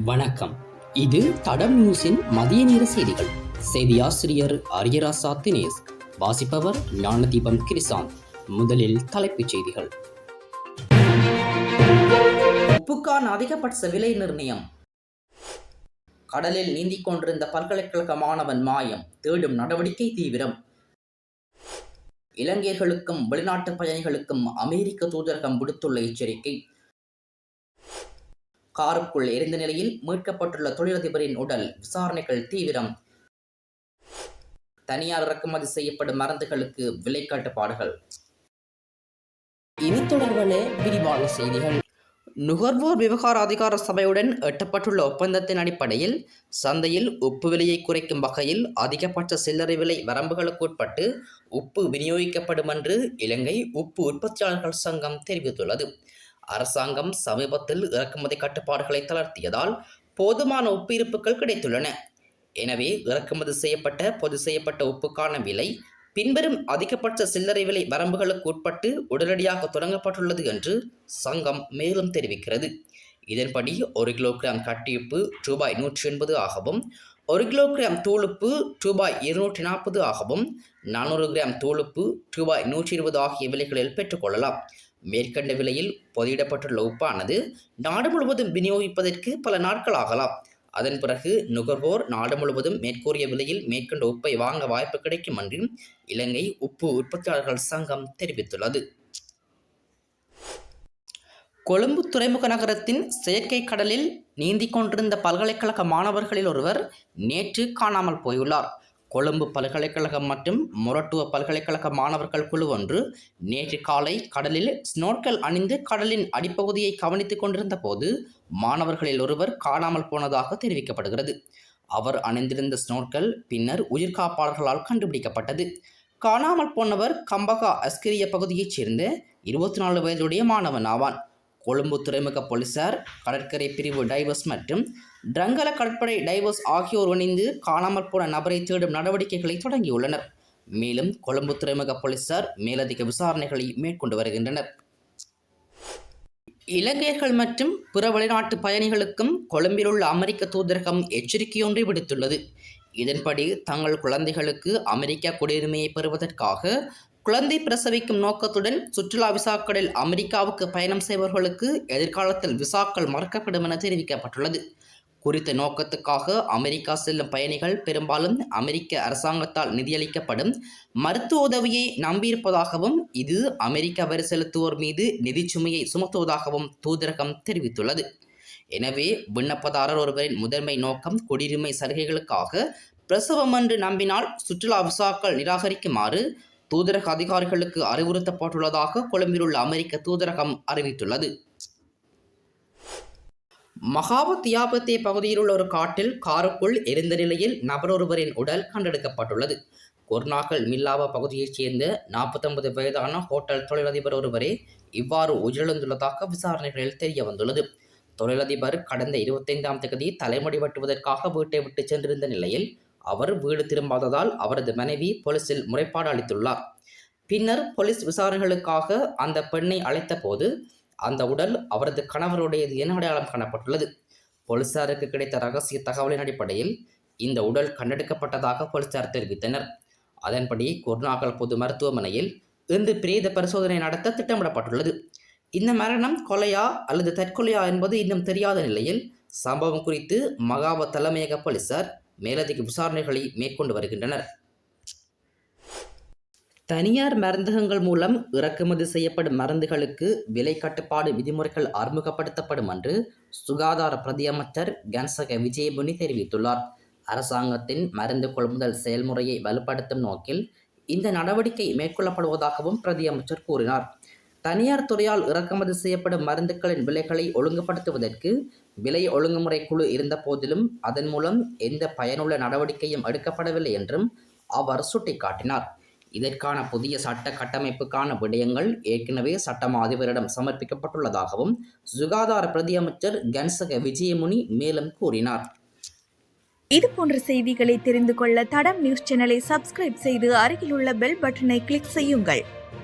வணக்கம். இது தடம் நியூஸின் மதிய நேர செய்திகள். செய்தி ஆசிரியர் அரியராசா தினேஷ் வாசிப்பவர் ஞானதீபம் கிரிசாந்த் முதலில் தலைப்புச் செய்திகள். உப்புக்கான் அதிகபட்ச விலை நிர்ணயம். கடலில் நீந்திக் கொண்டிருந்த பல்கலைக்கழக மாணவன் மாயம். தேடும் நடவடிக்கை தீவிரம். இலங்கையர்களுக்கும் வெளிநாட்டு பயணிகளுக்கும் அமெரிக்க தூதரகம் விடுத்துள்ள எச்சரிக்கை. காருக்குள் எரிந்த நிலையில் மீட்கப்பட்டுள்ள தொழிலதிபரின் உடல் விசாரணைகள் தீவிரம். தனியார் இறக்குமதி செய்யப்படும் மருந்துகளுக்கு விலை கட்டுப்பாடுகள் இனி தொடர்பான விரிவான செய்திகள். நுகர்வோர் விவகார அதிகார சபையுடன் எட்டப்பட்டுள்ள ஒப்பந்தத்தின் அடிப்படையில் சந்தையில் உப்பு விலையை குறைக்கும் வகையில் அதிகபட்ச சில்லறை விலை வரம்புகளுக்குட்பட்டு உப்பு விநியோகிக்கப்படும் என்று இலங்கை உப்பு உற்பத்தியாளர்கள் சங்கம் தெரிவித்துள்ளது. அரசாங்கம் சமீபத்தில் இறக்குமதி கட்டுப்பாடுகளை தளர்த்தியதால் போதுமான உப்பு இருப்புகள் கிடைத்துள்ளன. எனவே இறக்குமதி செய்யப்பட்ட பொது செய்யப்பட்ட உப்புக்கான விலை பின்வரும் அதிகபட்ச சில்லறை விலை வரம்புகளுக்கு உட்பட்டு உடனடியாக தொடங்கப்பட்டுள்ளது என்று சங்கம் மேலும் தெரிவிக்கிறது. இதன்படி ஒரு கிலோகிராம் கட்டியுப்பு ரூபாய் நூற்றி எண்பது ஆகவும் ஒரு கிலோகிராம் தூளுப்பு ரூபாய் இருநூற்றி நாற்பது ஆகவும் நானூறு கிராம் தூளுப்பு ரூபாய் நூற்றி இருபது ஆகிய விலைகளில் பெற்றுக்கொள்ளலாம். மேற்கண்ட விலையில் பொதியிடப்பட்டுள்ள உப்பானது நாடு முழுவதும் விநியோகிப்பதற்கு பல நாட்கள் ஆகலாம். அதன் பிறகு நுகர்வோர் நாடு முழுவதும் மேற்கூறிய விலையில் மேற்கண்ட உப்பை வாங்க வாய்ப்பு கிடைக்கும் என்று இலங்கை உப்பு உற்பத்தியாளர்கள் சங்கம் தெரிவித்துள்ளது. கொழும்பு துறைமுக நகரத்தின் செயற்கை கடலில் நீந்திக் கொண்டிருந்த பல்கலைக்கழக மாணவர்களில் ஒருவர் நேற்று காணாமல் போயுள்ளார். கொழும்பு பல்கலைக்கழகம் மற்றும் மொரட்டுவ பல்கலைக்கழக மாணவர்கள் குழு ஒன்று நேற்று காலை கடலில் ஸ்னோர்க்கல் அணிந்து கடலின் அடிப்பகுதியை கவனித்துக் கொண்டிருந்த போது மாணவர்களில் ஒருவர் காணாமல் போனதாக தெரிவிக்கப்படுகிறது. அவர் அணிந்திருந்த ஸ்னோர்க்கல் பின்னர் உயிர்காப்பாளர்களால் கண்டுபிடிக்கப்பட்டது. காணாமல் போனவர் கம்பகா அஸ்கிரிய பகுதியைச் சேர்ந்த இருபத்தி நாலு வயதுடைய மாணவன் ஆவான். கொழும்பு துறைமுக போலீசார் கடற்கரை பிரிவு டைவர்ஸ் மற்றும் ட்ரங்கல கடற்படை டைவர்ஸ் ஆகியோர் இணைந்து காணாமல் போன நபரை தேடும் நடவடிக்கைகளை தொடங்கியுள்ளனர். மேலும் கொழும்பு துறைமுக போலீசார் மேலதிக விசாரணைகளை மேற்கொண்டு வருகின்றனர். இலங்கையர்கள் மற்றும் பிற வெளிநாட்டு பயணிகளுக்கும் கொழும்பில் உள்ள அமெரிக்க தூதரகம் எச்சரிக்கையொன்றை விடுத்துள்ளது. இதன்படி தங்கள் குழந்தைகளுக்கு அமெரிக்க குடியுரிமையை பெறுவதற்காக குழந்தை பிரசவிக்கும் நோக்கத்துடன் சுற்றுலா விசாக்களில் அமெரிக்காவுக்கு பயணம் செய்பவர்களுக்கு எதிர்காலத்தில் விசாக்கள் மறக்கப்படும் என தெரிவிக்கப்பட்டுள்ளது. குறித்த நோக்கத்துக்காக அமெரிக்கா செல்லும் பயணிகள் பெரும்பாலும் அமெரிக்க அரசாங்கத்தால் நிதியளிக்கப்படும் மருத்துவ உதவியை நம்பியிருப்பதாகவும் இது அமெரிக்க வரி செலுத்துவோர் மீது நிதி சுமையை சுமத்துவதாகவும் தூதரகம் தெரிவித்துள்ளது. எனவே விண்ணப்பதாரர் ஒருவரின் முதன்மை நோக்கம் குடியுரிமை சலுகைகளுக்காக பிரசவம் என்று நம்பினால் சுற்றுலா விசாக்கள் நிராகரிக்குமாறு தூதரக அதிகாரிகளுக்கு அறிவுறுத்தப்பட்டுள்ளதாக கொழும்பில் உள்ள அமெரிக்க தூதரகம் அறிவித்துள்ளது. மகாவ தியாபத்தே பகுதியில் உள்ள ஒரு காட்டில் காருக்குள் எரிந்த நிலையில் நபர் ஒருவரின் உடல் கண்டெடுக்கப்பட்டுள்ளது. குர்நாகல் மில்லாவா பகுதியைச் சேர்ந்த நாற்பத்தொன்பது வயதான ஹோட்டல் தொழிலதிபர் ஒருவரே இவ்வாறு உயிரிழந்துள்ளதாக விசாரணைகளில் தெரிய வந்துள்ளது தொழிலதிபர் கடந்த இருபத்தைந்தாம் தேதி தலைமுடி வெட்டுவதற்காக வீட்டை விட்டு சென்றிருந்த நிலையில் அவர் வீடு திரும்பாததால் அவரது மனைவி போலீசில் முறைப்பாடு அளித்துள்ளார். பின்னர் போலீஸ் விசாரணைகளுக்காக அந்த பெண்ணை அழைத்த போது அந்த உடல் அவரது கணவருடையது என அடையாளம் காணப்பட்டுள்ளது. போலீசாருக்கு கிடைத்த ரகசிய தகவலின் அடிப்படையில் இந்த உடல் கண்டெடுக்கப்பட்டதாக போலீசார் தெரிவித்தனர். அதன்படி குருநாகல் பொது மருத்துவமனையில் இன்று பிரேத பரிசோதனை நடத்த திட்டமிடப்பட்டுள்ளது. இந்த மரணம் கொலையா அல்லது தற்கொலையா என்பது இன்னும் தெரியாத நிலையில் சம்பவம் குறித்து மகாவ தலைமையக போலீசார் மேலதிக விசாரணைகளை மேற்கொண்டு வருகின்றனர். தனியார் மருந்தகங்கள் மூலம் இறக்குமதி செய்யப்படும் மருந்துகளுக்கு விலை கட்டுப்பாடு விதிமுறைகள் அறிமுகப்படுத்தப்படும் என்று சுகாதார பிரதியமைச்சர் கன்சக விஜயபுனி தெரிவித்துள்ளார். அரசாங்கத்தின் மருந்து கொள்முதல் செயல்முறையை வலுப்படுத்தும் நோக்கில் இந்த நடவடிக்கை மேற்கொள்ளப்படுவதாகவும் பிரதியமைச்சர் கூறினார். தனியார் துறையால் இறக்குமதி செய்யப்படும் மருந்துகளின் விலைகளை ஒழுங்குபடுத்துவதற்கு விலை ஒழுங்குமுறை குழு இருந்த போதிலும் அதன் மூலம் எந்த பயனுள்ள நடவடிக்கையும் எடுக்கப்படவில்லை என்றும் அவர் சுட்டிக்காட்டினார். இதற்கான புதிய சட்ட கட்டமைப்புக்கான விடயங்கள் ஏற்கனவே சட்டம் அதிபரிடம் சமர்ப்பிக்கப்பட்டுள்ளதாகவும் சுகாதார பிரதியமைச்சர் கன்சக விஜயமுனி மேலும் கூறினார். இது போன்ற செய்திகளை தெரிந்து கொள்ள தடம் நியூஸ் சேனலை சப்ஸ்கிரைப் செய்து அருகில் உள்ள பெல் பட்டனை கிளிக் செய்யுங்கள்.